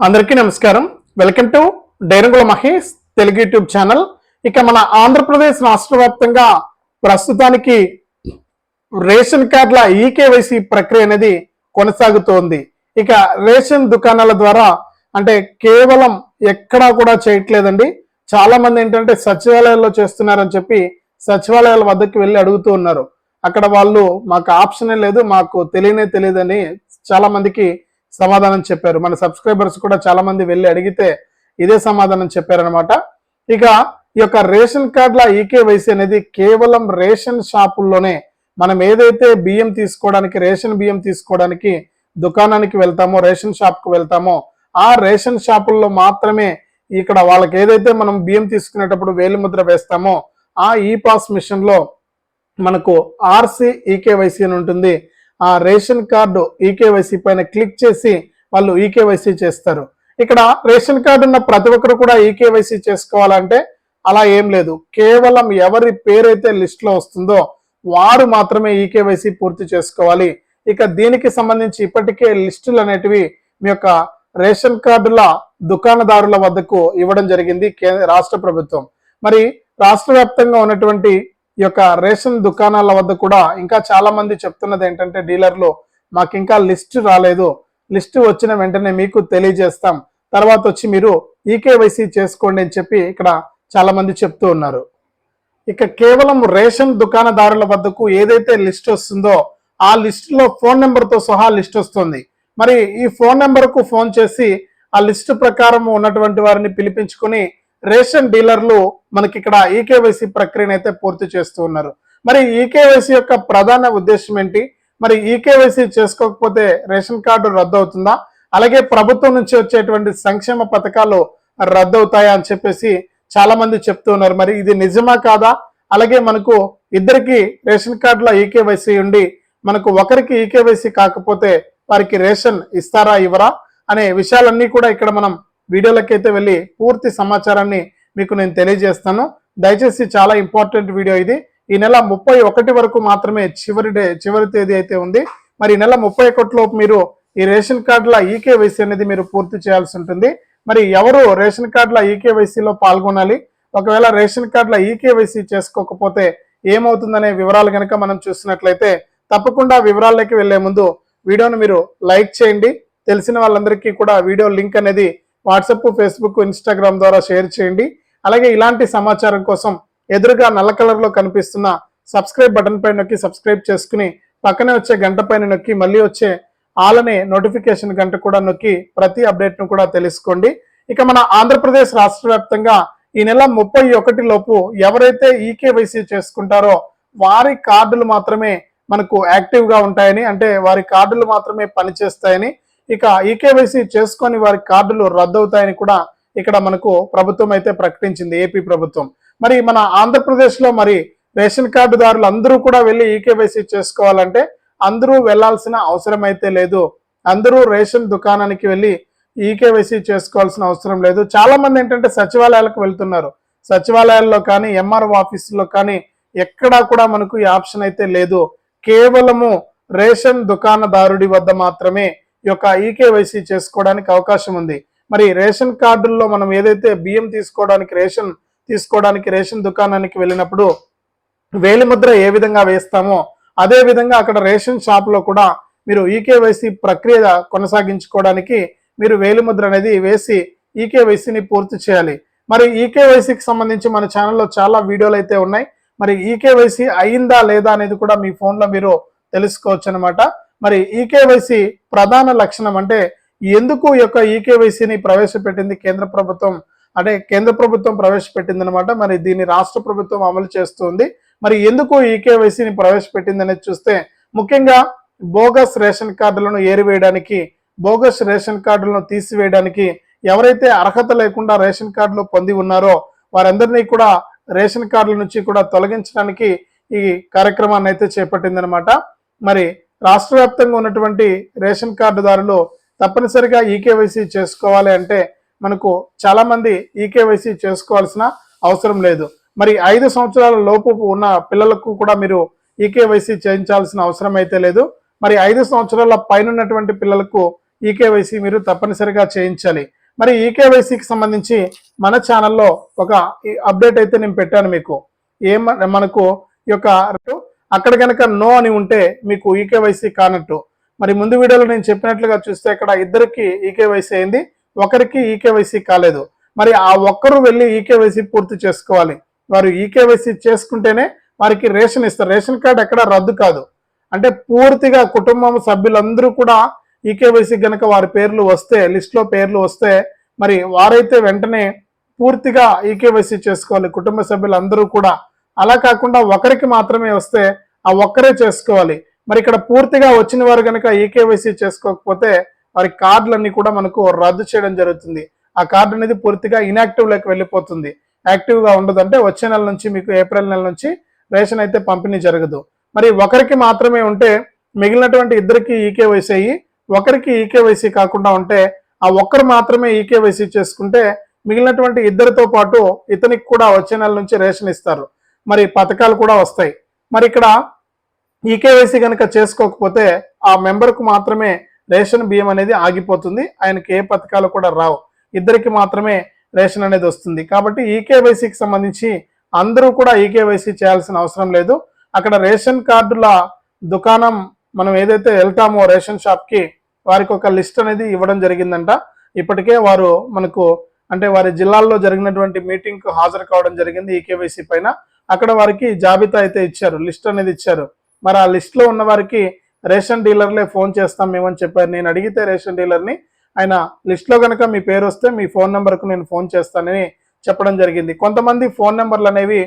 అందరికీ నమస్కారం. Welcome to డైరంగుల Mahesh Telugu YouTube channel. ఇక మన ఆంధ్రప్రదేశ్ రాష్ట్ర వ్యాప్తంగా ప్రస్తుతానికి రేషన్ కార్డుల ఈకేవైసీ ప్రక్రియ అనేది కొనసాగుతోంది. ఇక రేషన్ దుకాణాల ద్వారా అంటే కేవలం ఎక్కడా కూడా చేయట్లేదండి. చాలా మంది ఏంటంటే సచివాలయాల్లో చేస్తున్నారని చెప్పి సచివాలయాల వద్దకు వెళ్ళి అడుగుతూ ఉన్నారు. అక్కడ వాళ్ళు మాకు ఆప్షనే లేదు మాకు తెలియనే తెలియదని చాలా మందికి సమాధానం చెప్పారు. మన సబ్స్క్రైబర్స్ కూడా చాలా మంది వెళ్ళి అడిగితే ఇదే సమాధానం చెప్పారనమాట ఇక ఈ యొక్క రేషన్ కార్డుల ఈకేవైసీ అనేది కేవలం రేషన్ షాపుల్లోనే మనం ఏదైతే బియ్యం తీసుకోవడానికి రేషన్ బియ్యం తీసుకోవడానికి దుకాణానికి వెళ్తామో రేషన్ షాప్కు వెళ్తామో ఆ రేషన్ షాపుల్లో మాత్రమే ఇక్కడ వాళ్ళకి ఏదైతే మనం బియ్యం తీసుకునేటప్పుడు వేలిముద్ర వేస్తామో ఆ ఈ పాస్ మిషన్లో మనకు ఆర్సీ ఈకేవైసీ అని ఉంటుంది. ఆ రేషన్ కార్డు ఈకేవైసీ పైన క్లిక్ చేసి వాళ్ళు ఈకేవైసీ చేస్తారు. ఇక్కడ రేషన్ కార్డు ఉన్న ప్రతి ఒక్కరు కూడా ఈకేవైసీ చేసుకోవాలంటే అలా ఏం లేదు. కేవలం ఎవరి పేరైతే లిస్ట్లో వస్తుందో వారు మాత్రమే ఈకేవైసీ పూర్తి చేసుకోవాలి. ఇక దీనికి సంబంధించి ఇప్పటికే లిస్టులు అనేటివి మీ యొక్క రేషన్ కార్డుల దుకాణదారుల వద్దకు ఇవ్వడం జరిగింది కేంద్ర రాష్ట్ర ప్రభుత్వం. మరి రాష్ట్ర వ్యాప్తంగా ఉన్నటువంటి ఈ యొక్క రేషన్ దుకాణాల వద్ద కూడా ఇంకా చాలా మంది చెప్తున్నది ఏంటంటే డీలర్లు మాకు ఇంకా లిస్ట్ రాలేదు. లిస్ట్ వచ్చిన వెంటనే మీకు తెలియజేస్తాం. తర్వాత వచ్చి మీరు ఈకేవైసీ చేసుకోండి అని చెప్పి ఇక్కడ చాలా మంది చెప్తూ ఉన్నారు. ఇక కేవలం రేషన్ దుకాణదారుల వద్దకు ఏదైతే లిస్ట్ వస్తుందో ఆ లిస్ట్లో ఫోన్ నెంబర్తో సహా లిస్ట్ వస్తుంది. మరి ఈ ఫోన్ నెంబర్కు ఫోన్ చేసి ఆ లిస్ట్ ప్రకారం ఉన్నటువంటి వారిని పిలిపించుకొని రేషన్ డీలర్లు మనకి ఇక్కడ ఈకేవైసీ ప్రక్రియను అయితే పూర్తి చేస్తూ ఉన్నారు. మరి ఈకేవైసీ యొక్క ప్రధాన ఉద్దేశం ఏంటి? మరి ఈకేవైసీ చేసుకోకపోతే రేషన్ కార్డు రద్దు అవుతుందా అలాగే ప్రభుత్వం నుంచి వచ్చేటువంటి సంక్షేమ పథకాలు రద్దు అవుతాయా అని చెప్పేసి చాలా మంది చెప్తూ ఉన్నారు. మరి ఇది నిజమా కాదా? అలాగే మనకు ఇద్దరికి రేషన్ కార్డులో ఈకేవైసీ ఉండి మనకు ఒకరికి ఈకేవైసీ కాకపోతే వారికి రేషన్ ఇస్తారా ఇవ్వరా అనే విషయాలన్నీ కూడా ఇక్కడ మనం వీడియోలకైతే వెళ్ళి పూర్తి సమాచారాన్ని మీకు నేను తెలియజేస్తాను. దయచేసి చాలా ఇంపార్టెంట్ వీడియో ఇది. ఈ నెల ముప్పై ఒకటి వరకు మాత్రమే చివరి డే చివరి తేదీ అయితే ఉంది. మరి ఈ నెల ముప్పై ఒకటిలోపు మీరు ఈ రేషన్ కార్డుల ఈకేవైసీ అనేది మీరు పూర్తి చేయాల్సి ఉంటుంది. మరి ఎవరు రేషన్ కార్డుల ఈకేవైసీలో పాల్గొనాలి? ఒకవేళ రేషన్ కార్డుల ఈకేవైసీ చేసుకోకపోతే ఏమవుతుందనే వివరాలు కనుక మనం చూసినట్లయితే తప్పకుండా వివరాల్లోకి వెళ్ళే ముందు వీడియోను మీరు లైక్ చేయండి. తెలిసిన వాళ్ళందరికీ కూడా వీడియో లింక్ అనేది వాట్సప్ ఫేస్బుక్ ఇన్స్టాగ్రామ్ ద్వారా షేర్ చేయండి. అలాగే ఇలాంటి సమాచారం కోసం ఎదురుగా నల్ల కలర్లో కనిపిస్తున్న సబ్స్క్రైబ్ బటన్ పై నొక్కి సబ్స్క్రైబ్ చేసుకుని పక్కనే వచ్చే గంట పైన నొక్కి మళ్ళీ వచ్చే ఆలనే నోటిఫికేషన్ గంట కూడా నొక్కి ప్రతి అప్డేట్ను కూడా తెలుసుకోండి. ఇక మన ఆంధ్రప్రదేశ్ రాష్ట్ర వ్యాప్తంగా ఈ నెల ముప్పై ఒకటి లోపు ఎవరైతే ఈకేవైసీ చేసుకుంటారో వారి కార్డులు మాత్రమే మనకు యాక్టివ్గా ఉంటాయని అంటే వారి కార్డులు మాత్రమే పనిచేస్తాయని ఇక ఈకేవైసీ చేసుకొని వారి కార్డులు రద్దవుతాయని కూడా ఇక్కడ మనకు ప్రభుత్వం అయితే ప్రకటించింది ఏపీ ప్రభుత్వం. మరి మన ఆంధ్రప్రదేశ్లో మరి రేషన్ కార్డుదారులు అందరూ కూడా వెళ్ళి ఈకేవైసీ చేసుకోవాలంటే అందరూ వెళ్ళాల్సిన అవసరం అయితే లేదు. అందరూ రేషన్ దుకాణానికి వెళ్ళి ఈకేవైసీ చేసుకోవాల్సిన అవసరం లేదు. చాలా మంది ఏంటంటే సచివాలయాలకు వెళ్తున్నారు. సచివాలయాల్లో కానీ ఎంఆర్ఓ ఆఫీసుల్లో కానీ ఎక్కడా కూడా మనకు ఈ ఆప్షన్ అయితే లేదు. కేవలము రేషన్ దుకాణదారుడి వద్ద మాత్రమే ఈ యొక్క ఈకేవైసీ చేసుకోవడానికి అవకాశం ఉంది. మరి రేషన్ కార్డుల్లో మనం ఏదైతే బియ్యం తీసుకోవడానికి రేషన్ తీసుకోవడానికి రేషన్ దుకాణానికి వెళ్ళినప్పుడు వేలిముద్ర ఏ విధంగా వేస్తామో అదే విధంగా అక్కడ రేషన్ షాప్లో కూడా మీరు ఈకేవైసీ ప్రక్రియ కొనసాగించుకోవడానికి మీరు వేలిముద్ర అనేది వేసి ఈకేవైసీని పూర్తి చేయాలి. మరి ఈకేవైసీకి సంబంధించి మన ఛానల్లో చాలా వీడియోలు అయితే ఉన్నాయి. మరి ఈకేవైసీ అయిందా లేదా అనేది కూడా మీ ఫోన్లో మీరు తెలుసుకోవచ్చు అనమాట మరి ఈకేవైసీ ప్రధాన లక్షణం అంటే ఎందుకు ఈ యొక్క ఈకేవైసీని ప్రవేశపెట్టింది కేంద్ర ప్రభుత్వం? అంటే కేంద్ర ప్రభుత్వం ప్రవేశపెట్టింది అనమాట మరి దీన్ని రాష్ట్ర ప్రభుత్వం అమలు చేస్తుంది. మరి ఎందుకు ఈకేవైసీని ప్రవేశపెట్టింది అనేది చూస్తే ముఖ్యంగా బోగస్ రేషన్ కార్డులను ఏరివేయడానికి బోగస్ రేషన్ కార్డులను తీసివేయడానికి ఎవరైతే అర్హత లేకుండా రేషన్ కార్డులు పొంది ఉన్నారో వారందరినీ కూడా రేషన్ కార్డుల నుంచి కూడా తొలగించడానికి ఈ కార్యక్రమాన్ని అయితే చేపట్టిందనమాట మరి రాష్ట్ర వ్యాప్తంగా ఉన్నటువంటి రేషన్ కార్డుదారులు తప్పనిసరిగా ఈకేవైసీ చేసుకోవాలి అంటే మనకు చాలా మంది ఈకేవైసీ చేసుకోవాల్సిన అవసరం లేదు. మరి ఐదు సంవత్సరాల లోపు ఉన్న పిల్లలకు కూడా మీరు ఈకేవైసీ చేయించాల్సిన అవసరం అయితే లేదు. మరి ఐదు సంవత్సరాల పైన ఉన్నటువంటి పిల్లలకు ఈకేవైసీ మీరు తప్పనిసరిగా చేయించాలి. మరి ఈకేవైసీకి సంబంధించి మన ఛానల్లో ఒక అప్డేట్ అయితే నేను పెట్టాను మీకు. ఏం మనకు ఈ యొక్క అక్కడ కనుక నో అని ఉంటే మీకు ఈకేవైసీ కానట్టు. మరి ముందు వీడియోలో నేను చెప్పినట్లుగా చూస్తే ఇక్కడ ఇద్దరికి ఈకేవైసీ అయింది ఒకరికి ఈకేవైసీ కాలేదు. మరి ఆ ఒక్కరు వెళ్ళి ఈకేవైసీ పూర్తి చేసుకోవాలి. వారు ఈకేవైసీ చేసుకుంటేనే వారికి రేషన్ ఇస్తారు. రేషన్ కార్డు ఎక్కడ రద్దు కాదు. అంటే పూర్తిగా కుటుంబం సభ్యులందరూ కూడా ఈకేవైసీ కనుక వారి పేర్లు వస్తే లిస్ట్లో పేర్లు వస్తే మరి వారైతే వెంటనే పూర్తిగా ఈకేవైసీ చేసుకోవాలి. కుటుంబ సభ్యులందరూ కూడా అలా కాకుండా ఒకరికి మాత్రమే వస్తే ఆ ఒక్కరే చేసుకోవాలి. మరి ఇక్కడ పూర్తిగా వచ్చిన వారు కనుక ఈకేవైసీ చేసుకోకపోతే వారి కార్డులన్నీ కూడా మనకు రద్దు చేయడం జరుగుతుంది. ఆ కార్డు అనేది పూర్తిగా ఇనాక్టివ్లోకి వెళ్ళిపోతుంది. యాక్టివ్గా ఉండదంటే ఉండదు. అంటే వచ్చే నెల నుంచి మీకు ఏప్రిల్ నెల నుంచి రేషన్ అయితే పంపిణీ జరగదు. మరి ఒకరికి మాత్రమే ఉంటే మిగిలినటువంటి ఇద్దరికి ఈకేవైసీ అయ్యి ఒకరికి ఈకేవైసీ కాకుండా ఉంటే ఆ ఒక్కరు మాత్రమే ఈకేవైసీ చేసుకుంటే మిగిలినటువంటి ఇద్దరితో పాటు ఇతనికి కూడా వచ్చే నెల నుంచి రేషన్ ఇస్తారు. మరి పథకాలు కూడా వస్తాయి. మరి ఇక్కడ ఈకేవైసీ కనుక చేసుకోకపోతే ఆ మెంబర్కు మాత్రమే రేషన్ బియ్యం అనేది ఆగిపోతుంది. ఆయనకి ఏ పథకాలు కూడా రావు. ఇద్దరికి మాత్రమే రేషన్ అనేది వస్తుంది. కాబట్టి ఈకేవైసీకి సంబంధించి అందరూ కూడా ఈకేవైసీ చేయాల్సిన అవసరం లేదు. అక్కడ రేషన్ కార్డుల దుకాణం మనం ఏదైతే వెళ్తామో రేషన్ షాప్కి వారికి ఒక లిస్ట్ అనేది ఇవ్వడం జరిగిందంట. ఇప్పటికే వారు మనకు అంటే వారి జిల్లాల్లో జరిగినటువంటి మీటింగ్కు హాజరు కావడం జరిగింది ఈకేవైసీ పైన. అక్కడ వారికి జాబితా అయితే ఇచ్చారు లిస్ట్ అనేది ఇచ్చారు. మరి ఆ లిస్ట్లో ఉన్న వారికి రేషన్ డీలర్లే ఫోన్ చేస్తాం మేమని చెప్పారు. నేను అడిగితే రేషన్ డీలర్ని ఆయన లిస్ట్లో కనుక మీ పేరు వస్తే మీ ఫోన్ నెంబర్కు నేను ఫోన్ చేస్తానని చెప్పడం జరిగింది. కొంతమంది ఫోన్ నెంబర్లు అనేవి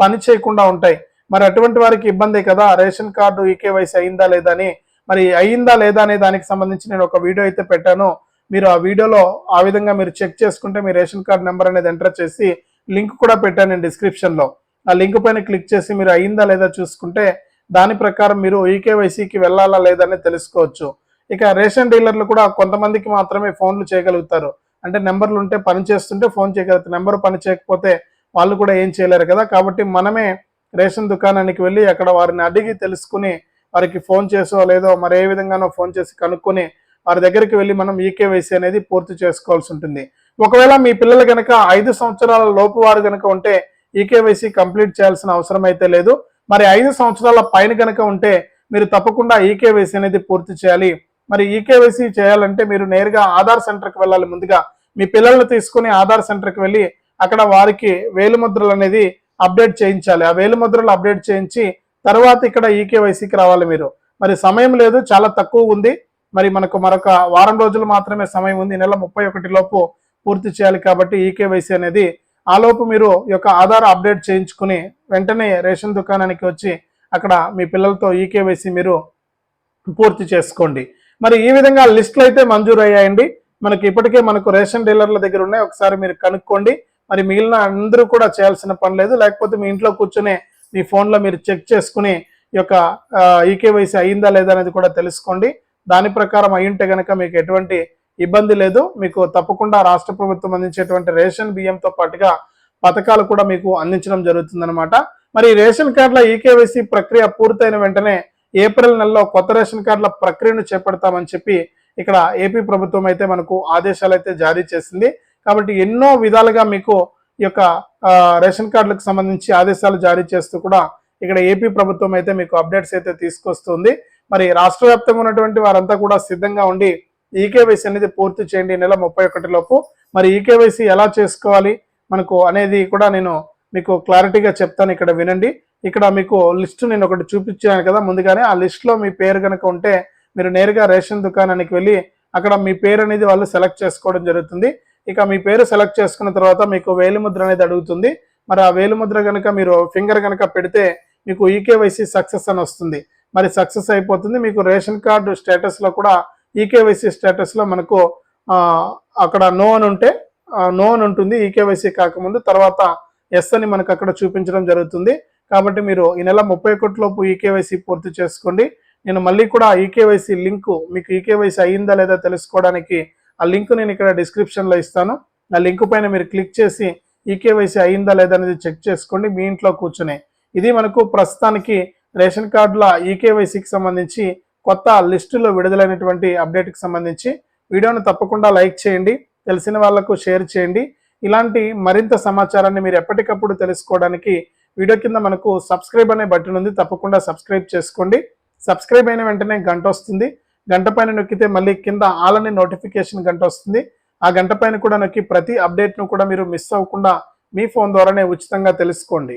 పని చేయకుండా ఉంటాయి. మరి అటువంటి వారికి ఇబ్బంది కదా? రేషన్ కార్డు ఈకేవైసీ అయిందా లేదా అని. మరి అయిందా లేదా అనే దానికి సంబంధించి నేను ఒక వీడియో అయితే పెట్టాను. మీరు ఆ వీడియోలో ఆ విధంగా మీరు చెక్ చేసుకుంటే మీ రేషన్ కార్డు నెంబర్ అనేది ఎంటర్ చేసి లింక్ కూడా పెట్టాను నేను డిస్క్రిప్షన్లో. ఆ లింక్ పైన క్లిక్ చేసి మీరు అయిందా లేదా చూసుకుంటే దాని ప్రకారం మీరు ఈకేవైసీకి వెళ్ళాలా లేదా అని తెలుసుకోవచ్చు. ఇక రేషన్ డీలర్లు కూడా కొంతమందికి మాత్రమే ఫోన్లు చేయగలుగుతారు. అంటే నెంబర్లు ఉంటే పని చేస్తుంటే ఫోన్ చేయగలుగుతారు. నెంబర్ పని చేయకపోతే వాళ్ళు కూడా ఏం చేయలేరు కదా. కాబట్టి మనమే రేషన్ దుకాణానికి వెళ్ళి అక్కడ వారిని అడిగి తెలుసుకుని వారికి ఫోన్ చేసో లేదో మరి ఏ విధంగానో ఫోన్ చేసి కనుక్కొని వారి దగ్గరికి వెళ్ళి మనం ఈకేవైసీ అనేది పూర్తి చేసుకోవాల్సి ఉంటుంది. ఒకవేళ మీ పిల్లలు కనుక ఐదు సంవత్సరాల లోపు వారు కనుక ఉంటే ఈకేవైసీ కంప్లీట్ చేయాల్సిన అవసరం అయితే లేదు. మరి ఐదు సంవత్సరాల పైన కనుక ఉంటే మీరు తప్పకుండా ఈకేవైసీ అనేది పూర్తి చేయాలి. మరి ఈకేవైసీ చేయాలంటే మీరు నేరుగా ఆధార్ సెంటర్కి వెళ్ళాలి ముందుగా. మీ పిల్లల్ని తీసుకుని ఆధార్ సెంటర్కి వెళ్ళి అక్కడ వారికి వేలుముద్రలు అనేది అప్డేట్ చేయించాలి. ఆ వేలుముద్రలు అప్డేట్ చేయించి తర్వాత ఇక్కడ ఈకేవైసీకి రావాలి మీరు. మరి సమయం లేదు చాలా తక్కువ ఉంది. మరి మనకు మరొక వారం రోజులు మాత్రమే సమయం ఉంది. నెల ముప్పై ఒకటి లోపు పూర్తి చేయాలి కాబట్టి ఈకేవైసీ అనేది ఆలోపు మీరు యొక్క ఆధార్ అప్డేట్ చేయించుకుని వెంటనే రేషన్ దుకాణానికి వచ్చి అక్కడ మీ పిల్లలతో ఈకేవైసీ మీరు పూర్తి చేసుకోండి. మరి ఈ విధంగా లిస్టులు అయితే మంజూరు అయ్యాయండి మనకి ఇప్పటికే మనకు రేషన్ డీలర్ల దగ్గర ఉన్నాయి. ఒకసారి మీరు కనుక్కోండి. మరి మిగిలిన అందరూ కూడా చేయాల్సిన పని లేదు. లేకపోతే మీ ఇంట్లో కూర్చునే మీ ఫోన్లో మీరు చెక్ చేసుకుని ఈ యొక్క ఈకేవైసీ అయిందా లేదా అనేది కూడా తెలుసుకోండి. దాని ప్రకారం అయ్యుంటే కనుక మీకు ఎటువంటి ఇబ్బంది లేదు. మీకు తప్పకుండా రాష్ట్ర ప్రభుత్వం అందించేటువంటి రేషన్ బియ్యంతో పాటుగా పథకాలు కూడా మీకు అందించడం జరుగుతుందన్నమాట. మరి రేషన్ కార్డుల ఈకేవైసీ ప్రక్రియ పూర్తయిన వెంటనే ఏప్రిల్ నెలలో కొత్త రేషన్ కార్డుల ప్రక్రియను చేపడతామని చెప్పి ఇక్కడ ఏపీ ప్రభుత్వం అయితే మనకు ఆదేశాలు అయితే జారీ చేసింది. కాబట్టి ఎన్నో విధాలుగా మీకు ఈ యొక్క రేషన్ కార్డులకు సంబంధించి ఆదేశాలు జారీ చేస్తూ కూడా ఇక్కడ ఏపీ ప్రభుత్వం అయితే మీకు అప్డేట్స్ అయితే తీసుకొస్తుంది. మరి రాష్ట్ర ఉన్నటువంటి వారంతా కూడా సిద్ధంగా ఉండి ఈకేవైసీ అనేది పూర్తి చేయండి నెల ముప్పై ఒకటి లోపు. మరి ఈకేవైసీ ఎలా చేసుకోవాలి మనకు అనేది కూడా నేను మీకు క్లారిటీగా చెప్తాను ఇక్కడ వినండి. ఇక్కడ మీకు లిస్ట్ నేను ఒకటి చూపించాను కదా ముందుగానే. ఆ లిస్ట్లో మీ పేరు కనుక ఉంటే మీరు నేరుగా రేషన్ దుకాణానికి వెళ్ళి అక్కడ మీ పేరు అనేది వాళ్ళు సెలెక్ట్ చేసుకోవడం జరుగుతుంది. ఇక మీ పేరు సెలెక్ట్ చేసుకున్న తర్వాత మీకు వేలిముద్ర అనేది అడుగుతుంది. మరి ఆ వేలిముద్ర కనుక మీరు ఫింగర్ కనుక పెడితే మీకు ఈకేవైసీ సక్సెస్ అని వస్తుంది. మరి సక్సెస్ అయిపోతుంది. మీకు రేషన్ కార్డు స్టేటస్లో కూడా ఈకేవైసీ స్టేటస్లో మనకు అక్కడ నో అని ఉంటే నో అని ఉంటుంది ఈకేవైసీ కాకముందు. తర్వాత ఎస్ అని మనకు అక్కడ చూపించడం జరుగుతుంది. కాబట్టి మీరు ఈ నెల ముప్పై ఒకటిలోపు ఈకేవైసీ పూర్తి చేసుకోండి. నేను మళ్ళీ కూడా ఈకేవైసీ లింక్ మీకు ఈకేవైసీ అయ్యిందా లేదా తెలుసుకోవడానికి ఆ లింక్ నేను ఇక్కడ డిస్క్రిప్షన్లో ఇస్తాను. ఆ లింక్ పైన మీరు క్లిక్ చేసి ఈకేవైసీ అయ్యిందా లేదా అనేది చెక్ చేసుకోండి. మీ ఇంట్లో కూర్చునే. ఇది మనకు ప్రస్తుతానికి రేషన్ కార్డుల ఈకేవైసీకి సంబంధించి కొత్త లిస్టులో విడుదలైనటువంటి అప్డేట్కి సంబంధించి వీడియోను తప్పకుండా లైక్ చేయండి తెలిసిన వాళ్ళకు షేర్ చేయండి. ఇలాంటి మరింత సమాచారాన్ని మీరు ఎప్పటికప్పుడు తెలుసుకోవడానికి వీడియో కింద మనకు సబ్స్క్రైబ్ అనే బటన్ ఉంది తప్పకుండా సబ్స్క్రైబ్ చేసుకోండి. సబ్స్క్రైబ్ అయిన వెంటనే గంట వస్తుంది. గంట పైన నొక్కితే మళ్ళీ కింద ఆల్ అనే నోటిఫికేషన్ గంట వస్తుంది. ఆ గంట పైన కూడా నొక్కి ప్రతి అప్డేట్ను కూడా మీరు మిస్ అవ్వకుండా మీ ఫోన్ ద్వారానే ఉచితంగా తెలుసుకోండి.